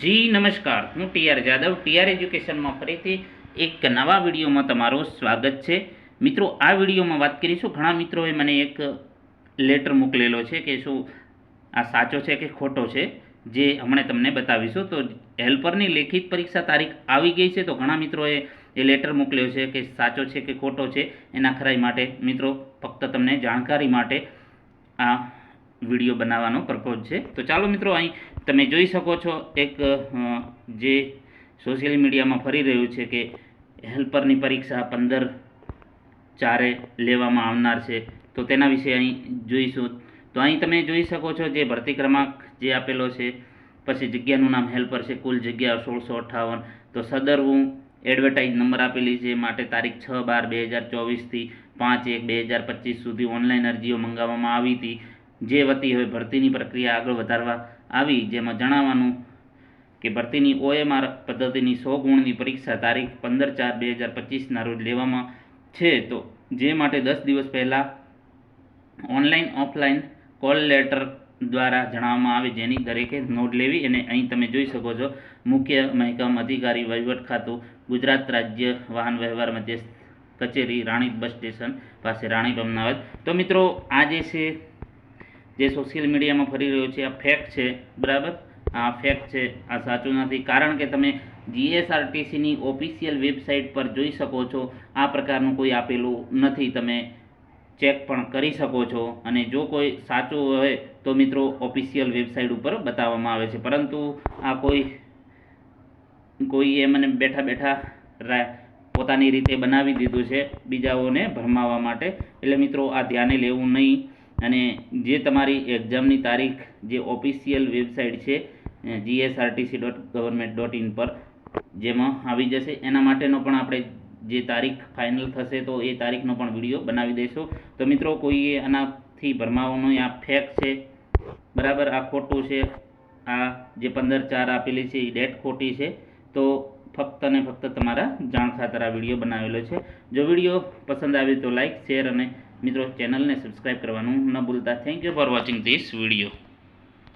જી, નમસ્કાર. હું TR Jadav TR એજ્યુકેશનમાં ફરીથી એક નવા વિડીયોમાં તમારું સ્વાગત છે. મિત્રો, આ વિડીયોમાં વાત કરીશું. ઘણા મિત્રોએ મને એક લેટર મોકલેલો છે કે શું આ સાચો છે કે ખોટો છે, જે હમણાં તમને બતાવીશું. તો હેલ્પરની લેખિત પરીક્ષા તારીખ આવી ગઈ છે, તો ઘણા મિત્રોએ એ લેટર મોકલ્યો છે કે સાચો છે કે ખોટો છે, એના ખરાઈ માટે મિત્રો, ફક્ત તમને જાણકારી માટે આ વીડિયો બનાવવાનો પ્રપોઝ છે. તો ચાલો મિત્રો અહીં તમે જોઈ શકો છો એક જે સોશિયલ મીડિયામાં ફરી રહ્યું છે કે હેલ્પરની પરીક્ષા પંદર ચારે લેવામાં આવનાર છે. તો તેના વિશે અહીં જોઈશું. તો અહીં તમે જોઈ શકો છો જે ભરતી ક્રમાંક જે આપેલો છે, પછી જગ્યાનું નામ હેલ્પર છે, કુલ જગ્યા સોળસો અઠ્ઠાવન. તો સદર હું એડવર્ટાઇઝ નંબર આપેલી છે માટે તારીખ છ બાર બે હજાર ચોવીસથી પાંચ એક બે હજાર પચીસ સુધી ઓનલાઈન અરજીઓ મંગાવવામાં આવી હતી. જે વતી હવે ભરતીની પ્રક્રિયા આગળ વધારવા આવી, જેમાં જણાવવાનું કે ભરતીની ઓએમઆર પદ્ધતિની સો ગુણની પરીક્ષા તારીખ પંદર ચાર બે હજાર પચીસના રોજ લેવામાં છે. તો જે માટે દસ દિવસ પહેલાં ઓનલાઈન ઓફલાઈન કોલ લેટર દ્વારા જણાવવામાં આવે, જેની દરેકે નોંધ લેવી અને અહીં તમે જોઈ શકો છો, મુખ્ય મહેકમ અધિકારી વહીવટ ખાતું, ગુજરાત રાજ્ય વાહન વ્યવહાર મધ્યસ્થ કચેરી, રાણીપ બસ સ્ટેશન પાસે રાણીપ અમદાવાદ. તો મિત્રો, આ જે છે જે સોશિયલ મીડિયામાં ફરી રહ્યો છે, આ ફેક છે, બરાબર? આ ફેક છે, આ સાચું નથી. કારણ કે તમે જીએસઆરટીસીની ઓફિશિયલ વેબસાઇટ પર જોઈ શકો છો, આ પ્રકારનું કોઈ આપેલું નથી. તમે ચેક પણ કરી શકો છો અને જો કોઈ સાચું હોય તો મિત્રો ઓફિશિયલ વેબસાઇટ ઉપર બતાવવામાં આવે છે. પરંતુ આ કોઈ કોઈએ મને બેઠા બેઠા રા- પોતાની રીતે બનાવી દીધું છે બીજાઓને ભરમાવવા માટે. એટલે મિત્રો આ ધ્યાને લેવું નહીં. અને જે તમારી એક્ઝામની તારીખ જે ઓફિશિયલ વેબસાઇટ છે GSRTC dot government dot in પર જેમાં આવી જશે. એના માટેનો પણ આપણે જે તારીખ ફાઇનલ થશે તો એ તારીખનો પણ વીડિયો બનાવી દઈશું. તો મિત્રો, કોઈએ આનાથી ભરમાવાનું આ ફેક છે, બરાબર? આ ખોટું છે, આ જે પંદર ચાર આપેલી છે એ ડેટ ખોટી છે, તો ફક્ત ને ફક્ત તમારા જાણ ખાતર આ વીડિયો બનાવેલો છે. જો વીડિયો પસંદ આવે તો લાઇક શેર અને મિત્રો ચેનલને સબસ્ક્રાઈબ કરવાનું ન ભૂલતા. Thank you for watching this video